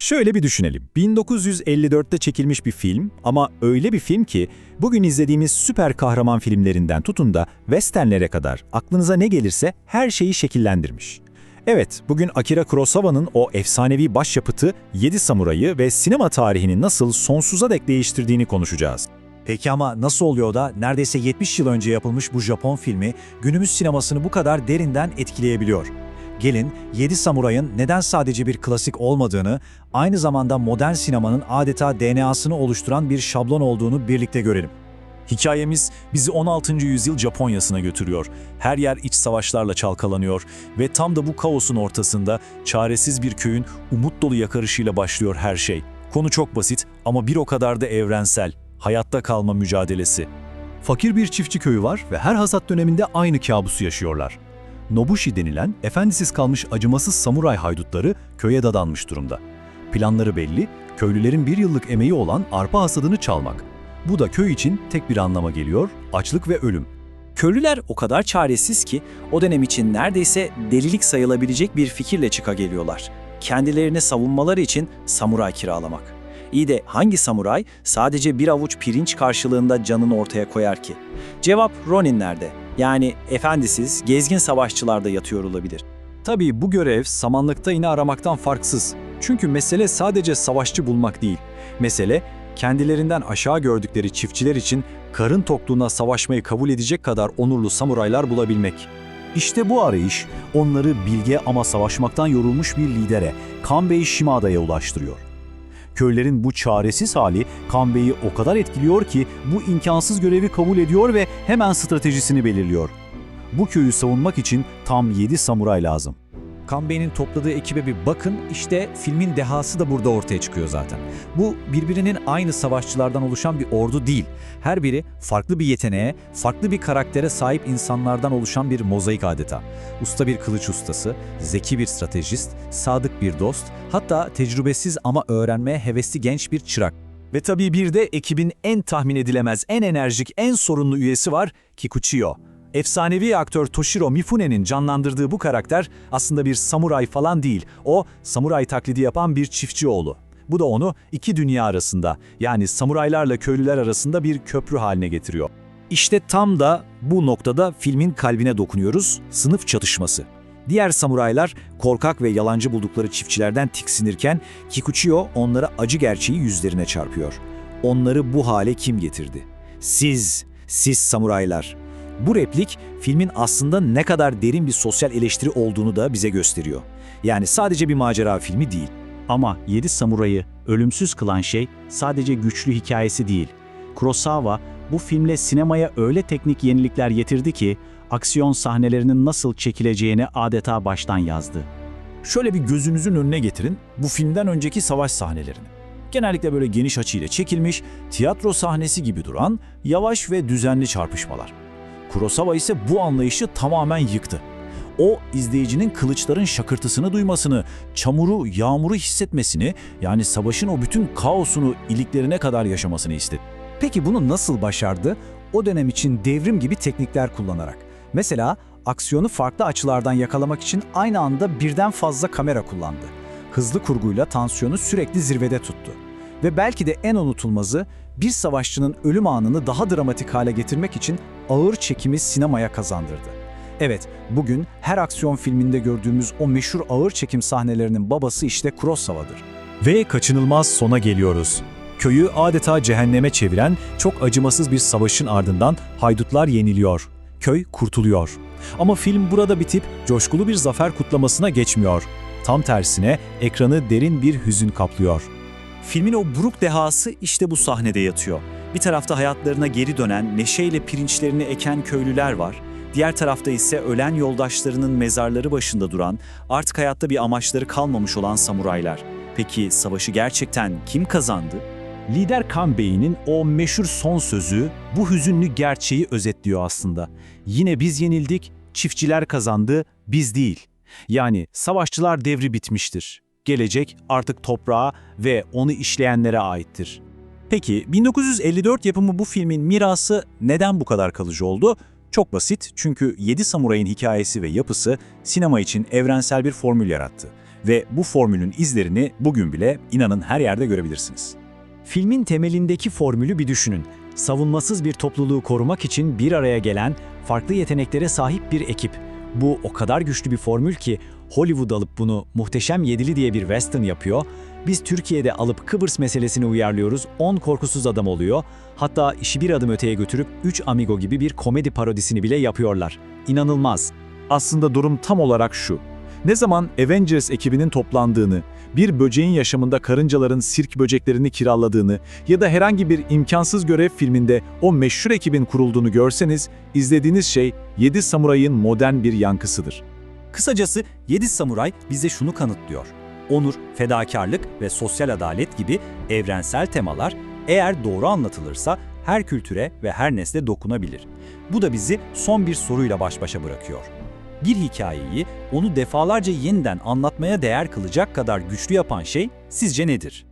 Şöyle bir düşünelim. 1954'te çekilmiş bir film ama öyle bir film ki bugün izlediğimiz süper kahraman filmlerinden tutun da westernlere kadar aklınıza ne gelirse her şeyi şekillendirmiş. Evet, bugün Akira Kurosawa'nın o efsanevi başyapıtı 7 Samuray'ı ve sinema tarihini nasıl sonsuza dek değiştirdiğini konuşacağız. Peki ama nasıl oluyor da neredeyse 70 yıl önce yapılmış bu Japon filmi günümüz sinemasını bu kadar derinden etkileyebiliyor? Gelin 7 Samuray'ın neden sadece bir klasik olmadığını, aynı zamanda modern sinemanın adeta DNA'sını oluşturan bir şablon olduğunu birlikte görelim. Hikayemiz bizi 16. yüzyıl Japonya'sına götürüyor. Her yer iç savaşlarla çalkalanıyor ve tam da bu kaosun ortasında çaresiz bir köyün umut dolu yakarışıyla başlıyor her şey. Konu çok basit ama bir o kadar da evrensel. Hayatta kalma mücadelesi. Fakir bir çiftçi köyü var ve her hasat döneminde aynı kabusu yaşıyorlar. Nobushi denilen efendisiz kalmış acımasız samuray haydutları köye dadanmış durumda. Planları belli, köylülerin bir yıllık emeği olan arpa hasadını çalmak. Bu da köy için tek bir anlama geliyor, açlık ve ölüm. Köylüler o kadar çaresiz ki o dönem için neredeyse delilik sayılabilecek bir fikirle çıka geliyorlar. Kendilerini savunmaları için samuray kiralamak. İyi de hangi samuray sadece bir avuç pirinç karşılığında canını ortaya koyar ki? Cevap Roninlerde. Yani efendisiz, gezgin savaşçılarda yatıyor olabilir. Tabii bu görev samanlıkta iğne aramaktan farksız. Çünkü mesele sadece savaşçı bulmak değil. Mesele kendilerinden aşağı gördükleri çiftçiler için karın tokluğuna savaşmayı kabul edecek kadar onurlu samuraylar bulabilmek. İşte bu arayış onları bilge ama savaşmaktan yorulmuş bir lidere, Kanbei Shimada'ya ulaştırıyor. Köylerin bu çaresiz hali Kanbei'yi o kadar etkiliyor ki bu imkansız görevi kabul ediyor ve hemen stratejisini belirliyor. Bu köyü savunmak için tam 7 samuray lazım. Kanbei'nin topladığı ekibe bir bakın, işte filmin dehası da burada ortaya çıkıyor zaten. Bu birbirinin aynı savaşçılardan oluşan bir ordu değil. Her biri farklı bir yeteneğe, farklı bir karaktere sahip insanlardan oluşan bir mozaik adeta. Usta bir kılıç ustası, zeki bir stratejist, sadık bir dost, hatta tecrübesiz ama öğrenmeye hevesli genç bir çırak. Ve tabii bir de ekibin en tahmin edilemez, en enerjik, en sorunlu üyesi var Kikuchiyo. Efsanevi aktör Toshiro Mifune'nin canlandırdığı bu karakter aslında bir samuray falan değil. O, samuray taklidi yapan bir çiftçi oğlu. Bu da onu iki dünya arasında, yani samuraylarla köylüler arasında bir köprü haline getiriyor. İşte tam da bu noktada filmin kalbine dokunuyoruz, sınıf çatışması. Diğer samuraylar korkak ve yalancı buldukları çiftçilerden tiksinirken Kikuchiyo onlara acı gerçeği yüzlerine çarpıyor. Onları bu hale kim getirdi? Siz, siz samuraylar. Bu replik filmin aslında ne kadar derin bir sosyal eleştiri olduğunu da bize gösteriyor. Yani sadece bir macera filmi değil. Ama Yedi Samuray'ı ölümsüz kılan şey sadece güçlü hikayesi değil. Kurosawa bu filmle sinemaya öyle teknik yenilikler getirdi ki aksiyon sahnelerinin nasıl çekileceğini adeta baştan yazdı. Şöyle bir gözünüzün önüne getirin bu filmden önceki savaş sahnelerini. Genellikle böyle geniş açıyla çekilmiş, tiyatro sahnesi gibi duran, yavaş ve düzenli çarpışmalar. Kurosawa ise bu anlayışı tamamen yıktı. O, izleyicinin kılıçların şakırtısını duymasını, çamuru, yağmuru hissetmesini, yani savaşın o bütün kaosunu iliklerine kadar yaşamasını istedi. Peki bunu nasıl başardı? O dönem için devrim gibi teknikler kullanarak. Mesela aksiyonu farklı açılardan yakalamak için aynı anda birden fazla kamera kullandı. Hızlı kurguyla tansiyonu sürekli zirvede tuttu. Ve belki de en unutulmazı bir savaşçının ölüm anını daha dramatik hale getirmek için ağır çekimi sinemaya kazandırdı. Evet, bugün her aksiyon filminde gördüğümüz o meşhur ağır çekim sahnelerinin babası işte Kurosawa'dır. Ve kaçınılmaz sona geliyoruz. Köyü adeta cehenneme çeviren çok acımasız bir savaşın ardından haydutlar yeniliyor. Köy kurtuluyor. Ama film burada bitip coşkulu bir zafer kutlamasına geçmiyor. Tam tersine ekranı derin bir hüzün kaplıyor. Filmin o buruk dehası işte bu sahnede yatıyor. Bir tarafta hayatlarına geri dönen, neşeyle pirinçlerini eken köylüler var. Diğer tarafta ise ölen yoldaşlarının mezarları başında duran, artık hayatta bir amaçları kalmamış olan samuraylar. Peki savaşı gerçekten kim kazandı? Lider Kanbei'nin o meşhur son sözü bu hüzünlü gerçeği özetliyor aslında. Yine biz yenildik, çiftçiler kazandı, biz değil. Yani savaşçılar devri bitmiştir. Gelecek artık toprağa ve onu işleyenlere aittir. Peki 1954 yapımı bu filmin mirası neden bu kadar kalıcı oldu? Çok basit çünkü 7 Samuray'ın hikayesi ve yapısı sinema için evrensel bir formül yarattı. Ve bu formülün izlerini bugün bile inanın her yerde görebilirsiniz. Filmin temelindeki formülü bir düşünün. Savunmasız bir topluluğu korumak için bir araya gelen, farklı yeteneklere sahip bir ekip. Bu o kadar güçlü bir formül ki Hollywood alıp bunu Muhteşem Yedili diye bir western yapıyor. Biz Türkiye'de alıp Kıbrıs meselesini uyarlıyoruz, 10 korkusuz adam oluyor. Hatta işi bir adım öteye götürüp 3 Amigo gibi bir komedi parodisini bile yapıyorlar. İnanılmaz. Aslında durum tam olarak şu. Ne zaman Avengers ekibinin toplandığını, bir böceğin yaşamında karıncaların sirk böceklerini kiraladığını ya da herhangi bir imkansız görev filminde o meşhur ekibin kurulduğunu görseniz, izlediğiniz şey 7 Samuray'ın modern bir yankısıdır. Kısacası 7 Samuray bize şunu kanıtlıyor. Onur, fedakarlık ve sosyal adalet gibi evrensel temalar eğer doğru anlatılırsa her kültüre ve her nesle dokunabilir. Bu da bizi son bir soruyla baş başa bırakıyor. Bir hikayeyi onu defalarca yeniden anlatmaya değer kılacak kadar güçlü yapan şey sizce nedir?